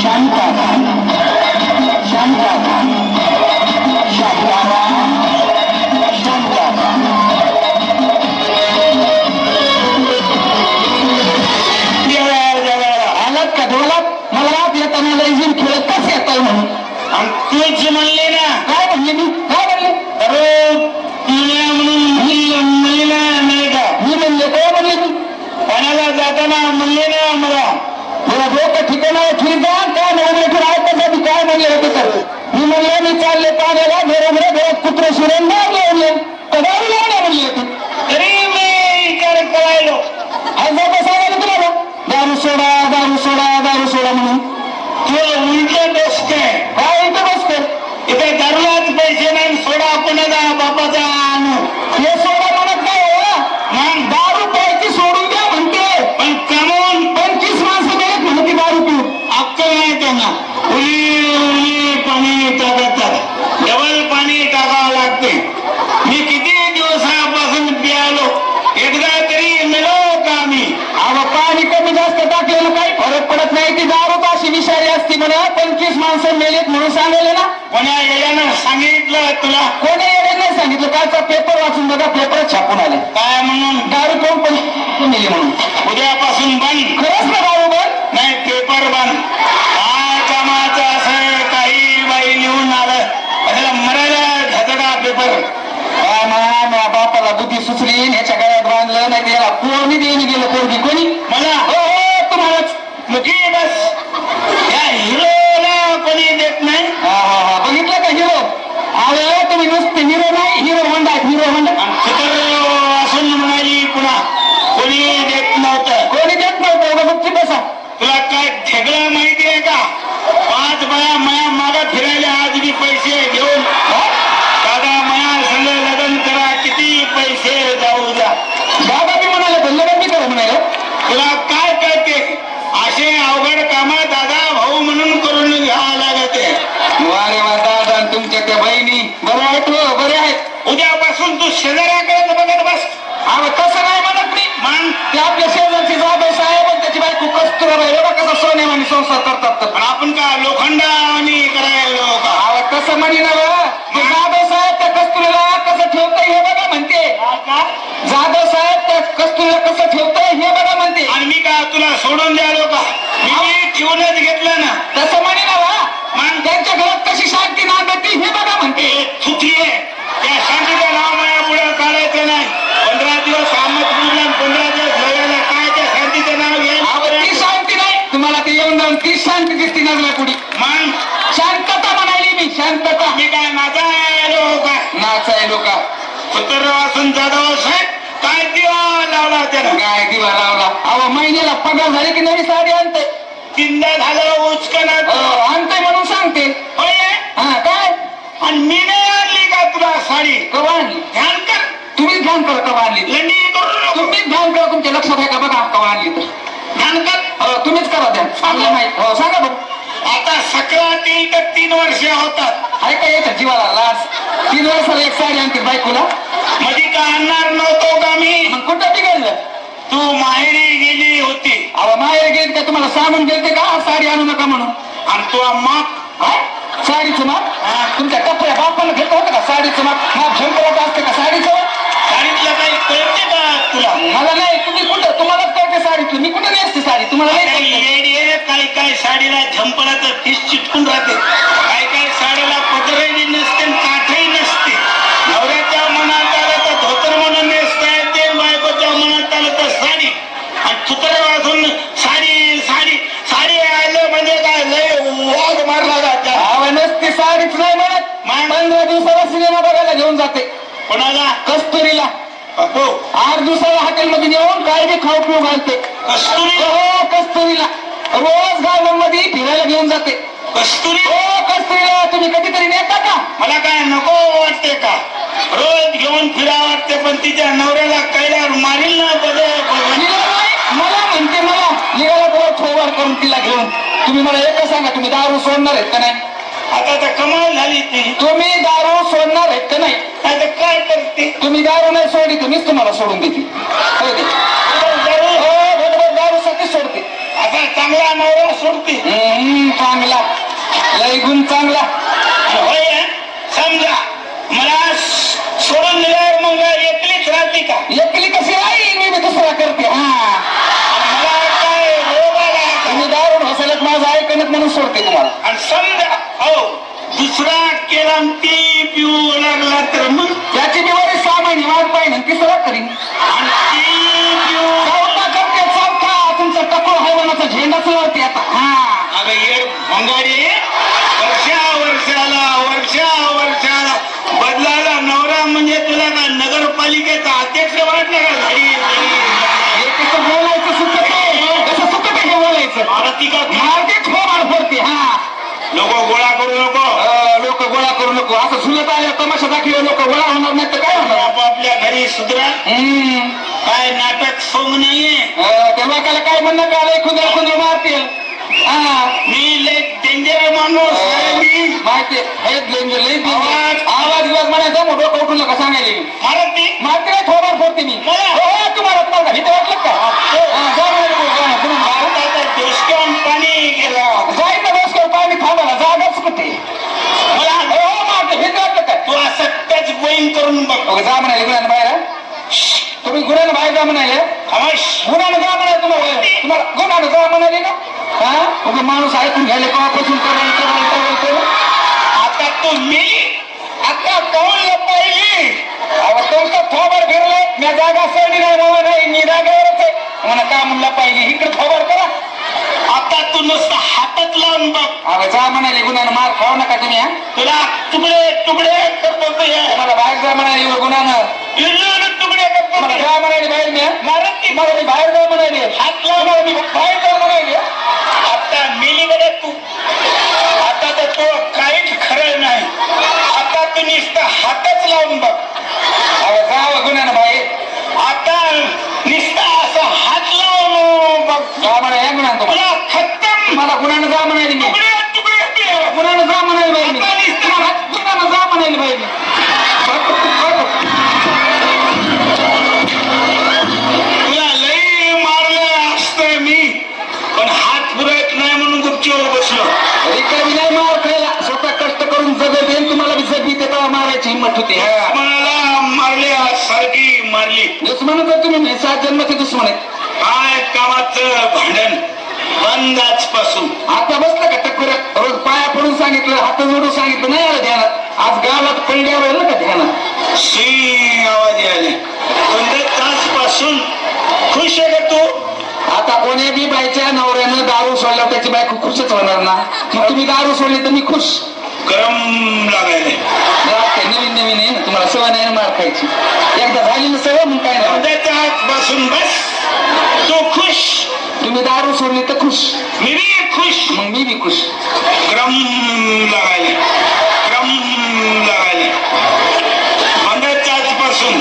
Shanta. पाण्याला जाताना म्हणले मला. मला डोकं ठिकाणा ठीक काय म्हणले की ऐकण्यासाठी काय म्हणले होते तर मी म्हणले मी चालले पाण्याला घरामध्ये घरात कुत्रे सुरेंद्र मारले म्हणले कदावी लावले म्हणले होते तरी मी विचार करायलो आज जाता सांगायला तुम्हाला दारू सोडा दारू सोडा दारू सोडा म्हणून तुला उलट डोसक आहे काय इथं बसते इथे दारूलाच पैसे नाही सोडा कोणाचा बापाचा आणू हे सोडा म्हणत नाही हो मग दारू प्यायची सोडून द्या म्हणते पण कमवून पंचवीस माणसं मिळत म्हणते दारू पिऊ अक्कल नाही त्यांना उली उली पाणी टाकतात डबल पाणी टाकावं लागते मी किती दिवसापासून प्यालो एकदा तरी मिळो का मी अहो पाणी कमी टाकलेलं काही फरक पडत नाही. ती दारू अशी विषारी असती म्हणा पंचवीस माणसं मेलेत म्हणून सांगायले ना. कोण्या येण्यानं सांगितलं तुला? कोणी येणे नाही सांगितलं. कालचा पेपर वाचून बघा पेपर छापून आले. काय म्हणून? दारू कोण पण मेली म्हणून. उद्यापासून बंद. खरंच ना दारू बंद? नाही पेपर बंद. काय कामाचं असं काही बाई लिहून आलं? त्याला मरायला झटका पेपर काय म्हणा माझ्या बापाला बुद्धी सुचली ह्याच्या गळ्यात बांधलं नाही त्याला कोणी देणी गेलं पोरगी. कोणी? मला? हो. मुकी बस या हिरोला कोणी देत नाही. हा हा हा. बघितलं का हिरो अरे तुम्ही नुसते हिरो नाही हिरो होंडा हिरो होंडा. असून म्हणाली पुन्हा कोणी देत नव्हतं. कोणी देत नव्हतं बघती बसा तुला काय ठेगळा माहिती आहे का? पाच बाया माया मागा फिरायला आज मी पैसे घेऊन दादा माया संग लग्न करा किती पैसे जाऊ द्या दादा मी म्हणाले धंदा मी करा म्हणाले तुला काय कळते असे अवघड काम दादा भाऊ म्हणून करून घ्यावं लागते वा रे वा दादा आणि तुमच्या त्या बहिणी बरं आहेत हो बरे आहेत उद्यापासून तू शेजाऱ्याकडे बघत बस अहो तसं नाही म्हणत मी मान ते आपल्या शेजारची जाधव साहेब आणि त्याची बाई बघा कसं सोनेमाने संसार करतात तर? पण आपण का लोखंडाने करायलो का? अहो तसं म्हणे ना बा. ते जाधव साहेब त्या कस्तुरीला कसं ठेवतंय हे बघा म्हणते. का? जाधव साहेब त्या कस्तुरीला कसं ठेवतंय हे बघा म्हणते. आणि मी का तुला सोडून द्यालो का? मी मी ठेवूनच घेतलं ना. तसं म्हणे ना बा. मग त्यांच्या घरात कशी शांती नांदती हे बघा म्हणते ते थुकी आहे त्या शांतीचं नाव माझ्या पुढे काढायचं नाही पंधरा दिवस अहमदपूरला आणि पंधरा दिवस लढायला काय त्या शांतीचं नाव अहो ती घ्यायचं शांती नाही तुम्हाला ते येऊन जाऊन ती शांती दिसती नजला कुणी मग शांतता म्हणाली मी शांतता मी काय माझा आलो का नाचाय लोका वाजून जाधव साहेब काय दिवा लावला त्यानं? काय दिवा लावला? अहो महिन्याला पगार झाले की नवी साडी आणते? चिंता झालं उचकनात आणते म्हणून सांगते. होय? हा काय? आणि मी नाही आणली का तुला साडी? कवा आणली? ध्यान कर. तुम्हीच ध्यान करा कवा आणली. लंडी करू नको. ध्यान करा तुमच्या लक्षात आहे का बघा कवा आणली तर. ध्यान कर. हो तुम्हीच करा ध्यान. चांगलं माहीत हो सांगा बघ आता सक्रात येईल तर तीन वर्ष होतात. ऐका येतं जीवाला लाज. तीन वर्षाला एक साडी आणते बायकोला. मध्ये का आणणार नव्हतो का मी? मग कुठं बिघडलं तू माहेरी गेली होती. अहो माहेर गेले का तुम्हाला सांगून गेलते का? साडी आणू नका म्हणून. आणि तू काय साडीचं माप. तुमच्या कपड्या बापाला घेतलं होतं का साडीचं माप? माप झंपलाचं असतं का साडीचं साडीतलं काही कळते का तुला? मला नाही तुम्ही कुठं? तुम्हालाच कळते साडीतलं मी कुठं नेसते साडी? तुम्हाला नाही काही काही काही साडीला झंपला तर फिश चिटकून राहते. काही काही साडीला पदरही नसते आणि काठही नसते नवऱ्याच्या मनात आलं तर धोतर म्हणून नेसता येते बायकोच्या मनात आलं तर साडी आणि तुतरे वाजून साडी साडी साडी आलं म्हणजे काय लय वाघ मारला जाते अहो, नसती साडीच नाही म्हणत मग? पंधरा दिवसाला सिनेमा बघायला घेऊन जाते कोणाला कस्तुरीला हो. आठ दिवसाला हॉटेलमध्ये नेऊन काय बी खाऊ पिऊ घालते. कस्तुरी. हो कस्तुरीला. रोज गार्डनमध्ये फिरायला घेऊन जाते. कस्तुरी. हो कस्तुरीला तुम्ही कधीतरी नेता का? मला काय नको वाटते का? रोज घेऊन फिरा वाटते पण तिच्या नवऱ्याला कैल्यावर मारील ना मला म्हणते मला निघाला बरोबर थोबाड करून तिला घेऊन. तुम्ही मला एकच सांगा तुम्ही दारू सोडणार आहेत का नाही? आता तर कमाल झाली ती. तुम्ही दारू सोडणार आहेत का नाही? आता काय करते? तुम्ही दारू नाही सोडली तर मीच तुम्हाला सोडून देते दारू हो बरोबर दारूसाठी सोडते. आता चांगला नवरा सोडते. हम्म, चांगला. लय गुण चांगला. होय हं? समजा मला स- सोडून दिल्यावर मग एकलीच राहते का? एकली कशी राहील मी बी दुसरा करते. हा. मला काय रोग आला? का? तुम्ही दारू हसायला माझं ऐकणत म्हणून सोडते तुम्हाला. आणि समजा हो दुसरा केला ती पिऊ लागला तर मग? त्याची बिवारी सहा महिने वाट पाहिजे तिसरा करीन. तुमचा टकोर हैवानाचा झेंडाच आता. हा. अगं ये भंगारी. वर्षा वर्षाला वर्षा वर्षाला. बदलायला नवरा म्हणजे तुला का नगरपालिकेचा अध्यक्ष वाटलं का घडी हे कसं बोलायचं सुचत कसं सुचत हे बोलायचं? मारती का? मारते ठोमार फोडते हा. लोक गोळा करू नको. करू नको असं सुनत आल्या तमाशा दाखले लोक गोळा होणार नाही तर काय होणार आपापल्या घरी सुधरा. काय नाटक सोंग नाहीये त्या लोकाला काय म्हणणं का आलंय खुंदळ खुंदळ मारतील हा मी लय डेंजर माणूस मी माहिती. हे डेंजर. आवाज. आवाज बिवाज म्हणायचा मग डोकं उठून नका सांगायला मी. मारती मारते काय थोबार फोडते मी? हो, हो, तुम्हाला तुम्हाला वाटलं का हा, जा म्हणे तू, जा, तुम्ही मारा. आता डोसक्यावर पाणी गेलं जायचं बस कर पाणी थांबायला जागाच कुठे मला हो हो मारते भीती वाटलं काय तू असं टच गोईंग करून बघ ओके, जा म्हणाले बाहेर? तुम्ही गुन्ह्यानं बाहेर जा म्हणाले गुन्ह्यानं जा म्हणाले तुम्हाला तुम्हाला गुन्ह्यानं जा म्हणाले का? हा? उगा माणूस ऐकून घ्यायला कवापासून करायला करायला आता तू मेली आता कौन लपायली अहो, तुमचं थोबर फिरलं. मी जागा सोडली नाही बाबा नाही मी जागेवरच आहे. म्हणा का म्हणला पाहिजे? इकडे थोबर करा. आता तू नुसतं हातात लावून बघ. अहो जा म्हणाले गुन्ह्यानं मार खाऊ नका तुम्ही तुला तुकडे तुकडे करतो ते. मला बाहेर जा म्हणाले करतो मला. जा म्हणाले बाहेर मी. मला मी बाहेर जा म्हणाले हात लाव. तुम्हाला मी बाहेर जा म्हणाले आता मेली बघ तू. आता तर तो काहीच खरं नाही. आता तू नुसतं हातच लावून बघ. तुम्ही नाही सात जन्माचे दुश्मन आहेत काय कामाचं भांडण? बंद आजपासून आता बसलं का टक्कर? रोज पाया पडून सांगितलं हात जोडून सांगितलं नाही आलं ध्यानात. आज गावात पडल्यावर आलं का ध्यानात? शी आवाज यायले. पंधरा तासपासून खुश आहे का तू? आता कोण्या बी बायच्या नवऱ्यानं दारू सोडल्यावर त्याची बायको खुशच होणार ना. मग तुम्ही दारू सोडली तर मी खुश. गरम लागायले लागते नवीन नवीन आहे ना तुम्हाला सवय नाही एकदा झाली ना मग काय नाही. बसून बस. तू खुश? तुम्ही दारू सोडली तर खुश. मी खुश. मग मी बी खुश. क्रम लागायले क्रम लागायले मंगळचाच पासून